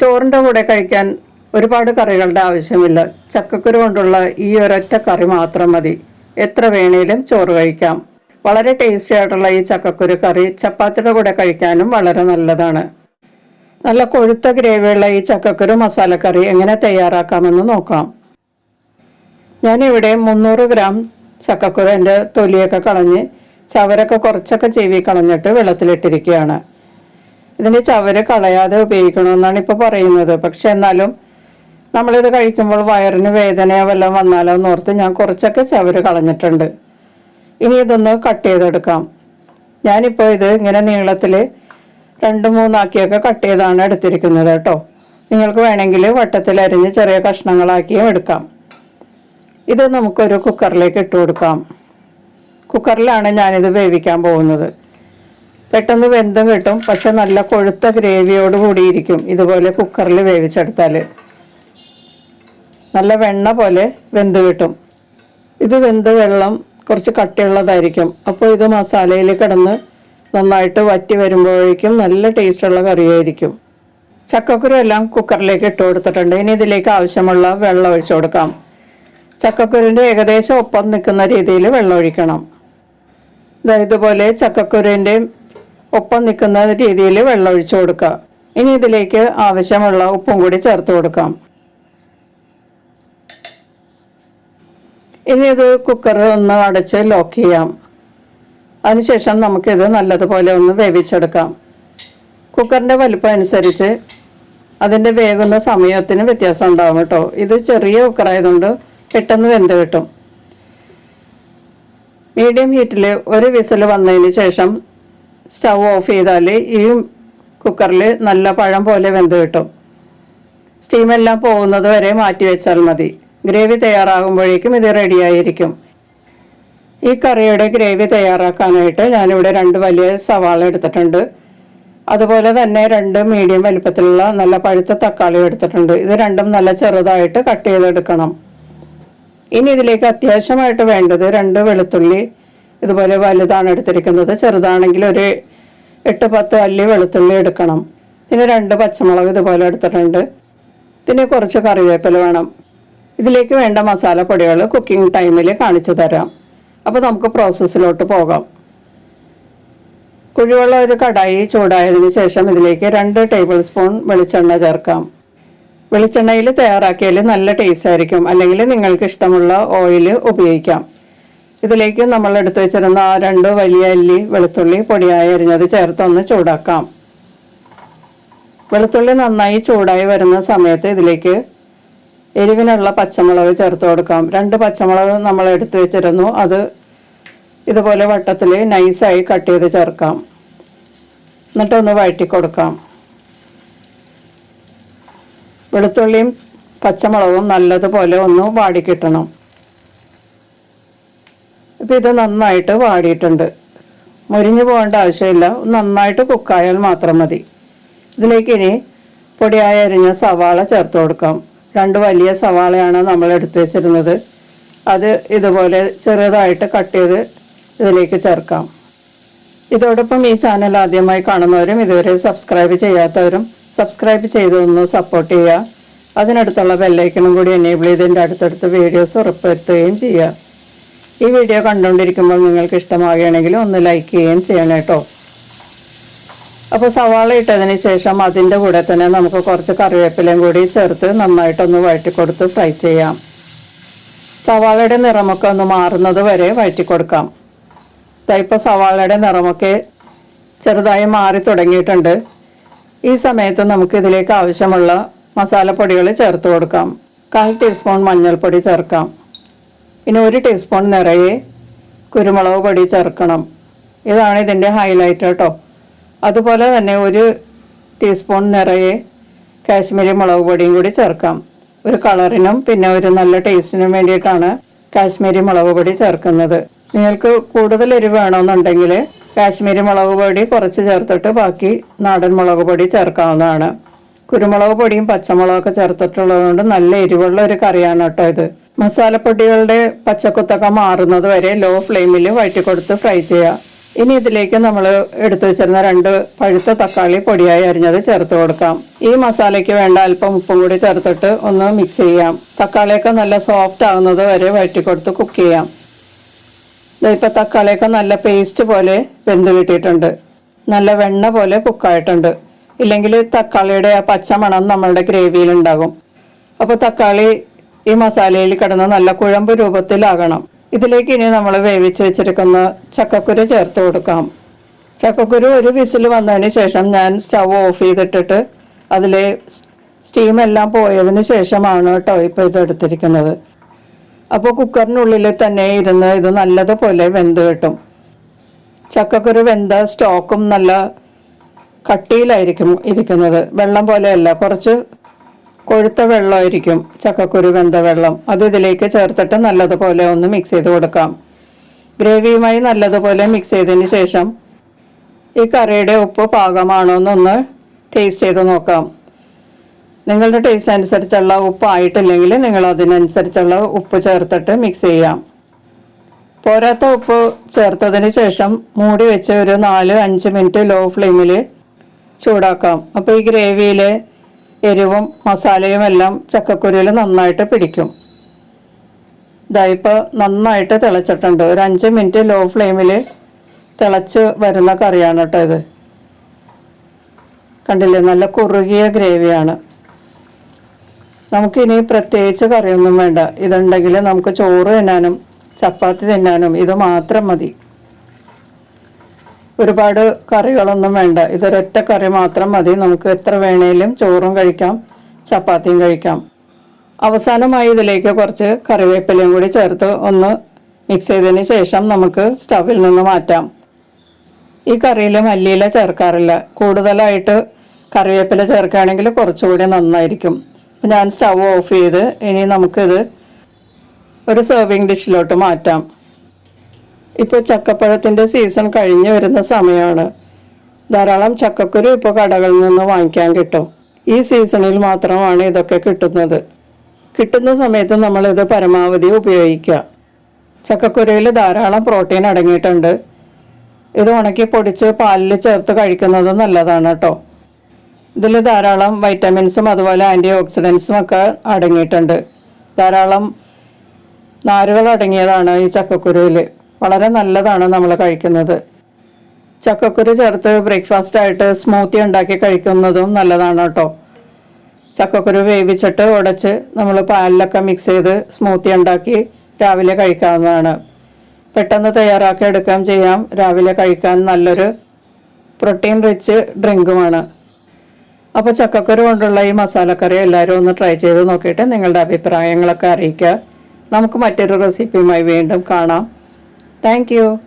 ചോറിന്റെ കൂടെ കഴിക്കാൻ ഒരുപാട് കറികളുടെ ആവശ്യമില്ല. ചക്കക്കുരു കൊണ്ടുള്ള ഈ ഒരൊറ്റ കറി മാത്രം മതി. എത്ര വേണേലും ചോറ് കഴിക്കാം. വളരെ ടേസ്റ്റി ആയിട്ടുള്ള ഈ ചക്കക്കുരു കറി ചപ്പാത്തിയുടെ കൂടെ കഴിക്കാനും വളരെ നല്ലതാണ്. നല്ല കൊഴുത്ത ഗ്രേവിയുള്ള ഈ ചക്കക്കുരു മസാലക്കറി എങ്ങനെ തയ്യാറാക്കാമെന്ന് നോക്കാം. ഞാനിവിടെ മുന്നൂറ് ഗ്രാം ചക്കക്കുരുവിന്റെ തൊലിയൊക്കെ കളഞ്ഞ് ചവരൊക്കെ കുറച്ചൊക്കെ ചെവി കളഞ്ഞിട്ട് വെള്ളത്തിലിട്ടിരിക്കുകയാണ്. ഇതിന് ചവര് കളയാതെ ഉപയോഗിക്കണമെന്നാണ് ഇപ്പോൾ പറയുന്നത്. പക്ഷെ എന്നാലും നമ്മളിത് കഴിക്കുമ്പോൾ വയറിന് വേദനയോ വല്ലതും വന്നാലോ എന്നോർത്ത് ഞാൻ കുറച്ചൊക്കെ ചവര് കളഞ്ഞിട്ടുണ്ട്. ഇനി ഇതൊന്ന് കട്ട് ചെയ്തെടുക്കാം. ഞാനിപ്പോൾ ഇത് ഇങ്ങനെ നീളത്തിൽ രണ്ട് മൂന്നാക്കിയൊക്കെ കട്ട് ചെയ്താണ് എടുത്തിരിക്കുന്നത് കേട്ടോ. നിങ്ങൾക്ക് വേണമെങ്കിൽ വട്ടത്തിൽ അരിഞ്ഞ് ചെറിയ കഷ്ണങ്ങളാക്കിയും എടുക്കാം. ഇത് നമുക്കൊരു കുക്കറിലേക്ക് ഇട്ട് കൊടുക്കാം. കുക്കറിലാണ് ഞാനിത് വേവിക്കാൻ പോകുന്നത്. പെട്ടെന്ന് വെന്തും കിട്ടും. പക്ഷെ നല്ല കൊഴുത്ത ഗ്രേവിയോട് കൂടിയിരിക്കും. ഇതുപോലെ കുക്കറിൽ വേവിച്ചെടുത്താൽ നല്ല വെണ്ണ പോലെ വെന്ത് കിട്ടും. ഇത് വെന്ത് വെള്ളം കുറച്ച് കട്ടിയുള്ളതായിരിക്കും. അപ്പോൾ ഇത് മസാലയിൽ കിടന്ന് നന്നായിട്ട് വറ്റി വരുമ്പോഴേക്കും നല്ല ടേസ്റ്റുള്ള കറിയായിരിക്കും. ചക്കക്കുരു എല്ലാം കുക്കറിലേക്ക് ഇട്ട് കൊടുത്തിട്ടുണ്ട്. ഇനി ഇതിലേക്ക് ആവശ്യമുള്ള വെള്ളം ഒഴിച്ചു കൊടുക്കാം. ചക്കക്കുരുവിന്റെ ഏകദേശം ഒപ്പം നിൽക്കുന്ന രീതിയിൽ വെള്ളം ഒഴിക്കണം. ഇതുപോലെ ചക്കക്കുരുവിന്റെ ഒപ്പം നിൽക്കുന്ന രീതിയിൽ വെള്ളം ഒഴിച്ചു കൊടുക്കുക. ഇനി ഇതിലേക്ക് ആവശ്യമുള്ള ഉപ്പും കൂടി ചേർത്ത് കൊടുക്കാം. ഇനി ഇത് കുക്കർ ഒന്ന് അടച്ച് ലോക്ക് ചെയ്യാം. അതിനുശേഷം നമുക്കിത് നല്ലതുപോലെ ഒന്ന് വേവിച്ചെടുക്കാം. കുക്കറിന്റെ വലിപ്പം അനുസരിച്ച് അതിന്റെ വേകുന്ന സമയത്തിന് വ്യത്യാസം ഉണ്ടാകും കേട്ടോ. ഇത് ചെറിയ കുക്കറായതുകൊണ്ട് പെട്ടെന്ന് വെന്ത് കിട്ടും. മീഡിയം ഹീറ്റിൽ ഒരു വിസിൽ വന്നതിന് ശേഷം സ്റ്റൗ ഓഫ് ചെയ്താൽ ഈ കുക്കറിൽ നല്ല പഴം പോലെ വെന്ത് കിട്ടും. സ്റ്റീമെല്ലാം പോകുന്നത് വരെ മാറ്റി വെച്ചാൽ മതി. ഗ്രേവി തയ്യാറാകുമ്പോഴേക്കും ഇത് റെഡിയായിരിക്കും. ഈ കറിയുടെ ഗ്രേവി തയ്യാറാക്കാനായിട്ട് ഞാനിവിടെ രണ്ട് വലിയ സവാള എടുത്തിട്ടുണ്ട്. അതുപോലെ തന്നെ രണ്ട് മീഡിയം വലിപ്പത്തിലുള്ള നല്ല പഴുത്ത തക്കാളി എടുത്തിട്ടുണ്ട്. ഇത് രണ്ടും നല്ല ചെറുതായിട്ട് കട്ട് ചെയ്തെടുക്കണം. ഇനി ഇതിലേക്ക് അത്യാവശ്യമായിട്ട് വേണ്ടത് രണ്ട് വെളുത്തുള്ളി ഇതുപോലെ വലുതാണ് എടുത്തിരിക്കുന്നത്. ചെറുതാണെങ്കിൽ ഒരു എട്ട് പത്ത് അല്ലി വെളുത്തുള്ളി എടുക്കണം. പിന്നെ രണ്ട് പച്ചമുളക് ഇതുപോലെ എടുത്തിട്ടുണ്ട്. പിന്നെ കുറച്ച് കറിവേപ്പില വേണം. ഇതിലേക്ക് വേണ്ട മസാലപ്പൊടികൾ കുക്കിംഗ് ടൈമിൽ കാണിച്ചു തരാം. അപ്പോൾ നമുക്ക് പ്രോസസ്സിലോട്ട് പോകാം. കുഴിവെള്ളം ഒരു കടായി ചൂടായതിനു ശേഷം ഇതിലേക്ക് രണ്ട് ടേബിൾ സ്പൂൺ വെളിച്ചെണ്ണ ചേർക്കാം. വെളിച്ചെണ്ണയിൽ തയ്യാറാക്കിയാൽ നല്ല ടേസ്റ്റ് ആയിരിക്കും. അല്ലെങ്കിൽ നിങ്ങൾക്ക് ഇഷ്ടമുള്ള ഓയിൽ ഉപയോഗിക്കാം. ഇതിലേക്ക് നമ്മൾ എടുത്തു വെച്ചിരുന്ന ആ രണ്ട് വലിയ അല്ലി വെളുത്തുള്ളി പൊടിയായി അരിഞ്ഞത് ചേർത്തൊന്ന് ചൂടാക്കാം. വെളുത്തുള്ളി നന്നായി ചൂടായി വരുന്ന സമയത്ത് ഇതിലേക്ക് എരിവിനുള്ള പച്ചമുളക് ചേർത്ത് കൊടുക്കാം. രണ്ട് പച്ചമുളക് നമ്മൾ എടുത്തു വെച്ചിരുന്നു. അത് ഇതുപോലെ വട്ടത്തിൽ നൈസായി കട്ട് ചെയ്ത് ചേർക്കാം. എന്നിട്ടൊന്ന് വഴറ്റി കൊടുക്കാം. വെളുത്തുള്ളിയും പച്ചമുളകും നല്ലതുപോലെ ഒന്ന് വാടിക്കിട്ടണം ഇപ്പം ഇത് നന്നായിട്ട് വാടിയിട്ടുണ്ട്. മുരിഞ്ഞു പോകേണ്ട ആവശ്യമില്ല. നന്നായിട്ട് കുക്കായാൽ മാത്രം മതി. ഇതിലേക്ക് ഇനി പൊടിയായി അരിഞ്ഞ സവാള ചേർത്ത് കൊടുക്കാം. രണ്ട് വലിയ സവാളയാണ് നമ്മൾ എടുത്തു വെച്ചിരുന്നത്. അത് ഇതുപോലെ ചെറുതായിട്ട് കട്ട് ചെയ്ത് ഇതിലേക്ക് ചേർക്കാം. ഇതോടൊപ്പം ഈ ചാനൽ ആദ്യമായി കാണുന്നവരും ഇതുവരെ സബ്സ്ക്രൈബ് ചെയ്യാത്തവരും സബ്സ്ക്രൈബ് ചെയ്തൊന്ന് സപ്പോർട്ട് ചെയ്യുക. അതിനടുത്തുള്ള ബെല്ലൈക്കണും കൂടി എനേബിൾ ചെയ്ത് എന്റെ അടുത്തടുത്ത് വീഡിയോസ് ഉറപ്പുവരുത്തുകയും ചെയ്യുക. ഈ വീഡിയോ കണ്ടുകൊണ്ടിരിക്കുമ്പോൾ നിങ്ങൾക്ക് ഇഷ്ടമാകുകയാണെങ്കിൽ ഒന്ന് ലൈക്ക് ചെയ്യുകയും ചെയ്യണം കേട്ടോ. അപ്പോൾ സവാള ഇട്ടതിന് ശേഷം അതിന്റെ കൂടെ തന്നെ നമുക്ക് കുറച്ച് കറിവേപ്പിലയും കൂടി ചേർത്ത് നന്നായിട്ടൊന്ന് വഴറ്റി കൊടുത്ത് ഫ്രൈ ചെയ്യാം. സവാളയുടെ നിറമൊക്കെ ഒന്ന് മാറുന്നത് വരെ വഴറ്റി ഇതായിപ്പോൾ സവാളയുടെ നിറമൊക്കെ ചെറുതായി മാറി തുടങ്ങിയിട്ടുണ്ട്. ഈ സമയത്ത് നമുക്ക് ഇതിലേക്ക് ആവശ്യമുള്ള മസാലപ്പൊടികൾ ചേർത്ത് കൊടുക്കാം. കാൽ ടീസ്പൂൺ മഞ്ഞൾപ്പൊടി ചേർക്കാം. പിന്നെ ഒരു ടീസ്പൂൺ നിറയെ കുരുമുളക് പൊടി ചേർക്കണം. ഇതാണ് ഇതിന്റെ ഹൈലൈറ്റ് കേട്ടോ അതുപോലെ തന്നെ ഒരു ടീസ്പൂൺ നിറയെ കാശ്മീരി മുളക് പൊടിയും കൂടി ചേർക്കാം. ഒരു കളറിനും പിന്നെ ഒരു നല്ല ടേസ്റ്റിനും വേണ്ടിയിട്ടാണ് കാശ്മീരി മുളക് പൊടി ചേർക്കുന്നത്. നിങ്ങൾക്ക് കൂടുതൽ എരിവ് വേണമെന്നുണ്ടെങ്കിൽ കാശ്മീരി മുളക് പൊടി കുറച്ച് ചേർത്തിട്ട് ബാക്കി നാടൻ മുളക് പൊടി ചേർക്കാവുന്നതാണ്. കുരുമുളക് പൊടിയും പച്ചമുളകൊക്കെ ചേർത്തിട്ടുള്ളത് കൊണ്ട് നല്ല എരിവുള്ള ഒരു കറിയാണ് കേട്ടോ ഇത്. മസാലപ്പൊടികളുടെ പച്ചക്കുത്തൊക്കെ മാറുന്നത് വരെ ലോ ഫ്ലെയിമിൽ വഴറ്റി കൊടുത്ത് ഫ്രൈ ചെയ്യുക ഇനി ഇതിലേക്ക് നമ്മൾ എടുത്തു വെച്ചിരുന്ന രണ്ട് പഴുത്ത തക്കാളി പൊടിയായി അരിഞ്ഞത് ചേർത്ത് കൊടുക്കാം. ഈ മസാലയ്ക്ക് വേണ്ട അല്പം ഉപ്പും കൂടി ചേർത്തിട്ട് ഒന്ന് മിക്സ് ചെയ്യാം. തക്കാളിയൊക്കെ നല്ല സോഫ്റ്റ് ആവുന്നത് വരെ വഴറ്റിക്കൊടുത്ത് കുക്ക് ചെയ്യാം. ഇപ്പൊ തക്കാളിയൊക്കെ നല്ല പേസ്റ്റ് പോലെ വെന്ത് കിട്ടിയിട്ടുണ്ട്. നല്ല വെണ്ണ പോലെ കുക്കായിട്ടുണ്ട് ഇല്ലെങ്കിൽ തക്കാളിയുടെ ആ പച്ചമണം നമ്മളുടെ ഗ്രേവിയിലുണ്ടാകും അപ്പോൾ തക്കാളി ഈ മസാലയിൽ കിടന്ന് നല്ല കുഴമ്പ് രൂപത്തിലാകണം. ഇതിലേക്ക് ഇനി നമ്മൾ വേവിച്ച് വെച്ചിരിക്കുന്ന ചക്കക്കുരു ചേർത്ത് കൊടുക്കാം. ചക്കക്കുരു ഒരു വിസിൽ വന്നതിന് ശേഷം ഞാൻ സ്റ്റവ് ഓഫ് ചെയ്തിട്ടിട്ട് അതിലെ സ്റ്റീം എല്ലാം പോയതിന് ശേഷമാണ് കേട്ടോ ഇപ്പോൾ ഇത് എടുത്തിരിക്കുന്നത്. അപ്പോൾ കുക്കറിനുള്ളിൽ തന്നെ ഇരുന്ന് ഇത് നല്ലതുപോലെ വെന്ത് കിട്ടും. ചക്കക്കുരു വെന്ത സ്റ്റോക്കും നല്ല കട്ടിയിലായിരിക്കും ഇരിക്കുന്നത്. വെള്ളം പോലെയല്ല കുറച്ച് കൊഴുത്ത വെള്ളമായിരിക്കും. ചക്കക്കുരു വെന്ത വെള്ളം. അത് ഇതിലേക്ക് ചേർത്തിട്ട് നല്ലതുപോലെ ഒന്ന് മിക്സ് ചെയ്ത് കൊടുക്കാം. ഗ്രേവിയുമായി നല്ലതുപോലെ മിക്സ് ചെയ്തതിന് ശേഷം ഈ കറിയുടെ ഉപ്പ് പാകമാണോ എന്നൊന്ന് ടേസ്റ്റ് ചെയ്ത് നോക്കാം. നിങ്ങളുടെ ടേസ്റ്റ് അനുസരിച്ചുള്ള ഉപ്പ് ആയിട്ടില്ലെങ്കിൽ നിങ്ങൾ അതിനനുസരിച്ചുള്ള ഉപ്പ് ചേർത്തിട്ട് മിക്സ് ചെയ്യാം. പോരാത്ത ഉപ്പ് ചേർത്തതിന് ശേഷം മൂടി വെച്ച് ഒരു നാല് അഞ്ച് മിനിറ്റ് ലോ ഫ്ലെയിമിൽ ചൂടാക്കാം. അപ്പോൾ ഈ ഗ്രേവിയിലെ എരിവും മസാലയും എല്ലാം ചക്കക്കുരുവിൽ നന്നായിട്ട് പിടിക്കും. ഇതായിപ്പോൾ നന്നായിട്ട് തിളച്ചിട്ടുണ്ട്. ഒരു അഞ്ച് മിനിറ്റ് ലോ ഫ്ലെയിമിൽ തിളച്ച് വരുന്ന കറിയാണ് കേട്ടോ ഇത്. കണ്ടില്ലേ? നല്ല കുറുകിയ ഗ്രേവിയാണ്. നമുക്കിനി പ്രത്യേകിച്ച് കറിയൊന്നും വേണ്ട. ഇതുണ്ടെങ്കിൽ നമുക്ക് ചോറ് തിന്നാനും ചപ്പാത്തി തിന്നാനും ഇത് മാത്രം മതി. ഒരുപാട് കറികളൊന്നും വേണ്ട. ഇതൊരൊറ്റ കറി മാത്രം മതി. നമുക്ക് എത്ര വേണേലും ചോറും കഴിക്കാം ചപ്പാത്തിയും കഴിക്കാം. അവസാനമായി ഇതിലേക്ക് കുറച്ച് കറിവേപ്പിലയും കൂടി ചേർത്ത് ഒന്ന് മിക്സ് ചെയ്തതിന് ശേഷം നമുക്ക് സ്റ്റവിൽ നിന്ന് മാറ്റാം. ഈ കറിയിൽ മല്ലിയില ചേർക്കാറില്ല. കൂടുതലായിട്ട് കറിവേപ്പില ചേർക്കുകയാണെങ്കിൽ കുറച്ചുകൂടി നന്നായിരിക്കും. ഞാൻ സ്റ്റവ് ഓഫ് ചെയ്ത് ഇനി നമുക്കിത് ഒരു സെർവിങ് ഡിഷിലോട്ട് മാറ്റാം. ഇപ്പോൾ ചക്കപ്പഴത്തിന്റെ സീസൺ കഴിഞ്ഞു വരുന്ന സമയമാണ് ധാരാളം ചക്കക്കുരു ഇപ്പോൾ കടകളിൽ നിന്ന് വാങ്ങിക്കാൻ കിട്ടും. ഈ സീസണിൽ മാത്രമാണ് ഇതൊക്കെ കിട്ടുന്നത്. കിട്ടുന്ന സമയത്ത് നമ്മളിത് പരമാവധി ഉപയോഗിക്കുക. ചക്കക്കുരുവിൽ ധാരാളം പ്രോട്ടീൻ അടങ്ങിയിട്ടുണ്ട്. ഇത് ഉണക്കി പൊടിച്ച് പാലിൽ ചേർത്ത് കഴിക്കുന്നത് നല്ലതാണ് കേട്ടോ. ഇതിൽ ധാരാളം വൈറ്റമിൻസും അതുപോലെ ആന്റി ഓക്സിഡൻസും ഒക്കെ അടങ്ങിയിട്ടുണ്ട്. ധാരാളം നാരുകൾ അടങ്ങിയതാണ് ഈ ചക്കക്കുരുവിൽ വളരെ നല്ലതാണ് നമ്മൾ കഴിക്കുന്നത്. ചക്കക്കുരു ചേർത്ത് ബ്രേക്ക്ഫാസ്റ്റ് ആയിട്ട് സ്മൂത്തി ഉണ്ടാക്കി കഴിക്കുന്നതും നല്ലതാണ് കേട്ടോ. ചക്കക്കുരു വേവിച്ചിട്ട് ഉടച്ച് നമ്മൾ പാലിലൊക്കെ മിക്സ് ചെയ്ത് സ്മൂത്തി ഉണ്ടാക്കി രാവിലെ കഴിക്കാവുന്നതാണ്. പെട്ടെന്ന് തയ്യാറാക്കി എടുക്കുകയും ചെയ്യാം. രാവിലെ കഴിക്കാൻ നല്ലൊരു പ്രോട്ടീൻ റിച്ച് ഡ്രിങ്കുമാണ് അപ്പോൾ ചക്കക്കുരു കൊണ്ടുള്ള ഈ മസാലക്കറി എല്ലാവരും ഒന്ന് ട്രൈ ചെയ്ത് നോക്കിയിട്ട് നിങ്ങളുടെ അഭിപ്രായങ്ങളൊക്കെ അറിയിക്കുക. നമുക്ക് മറ്റൊരു റെസിപ്പിയുമായി വീണ്ടും കാണാം. Thank you.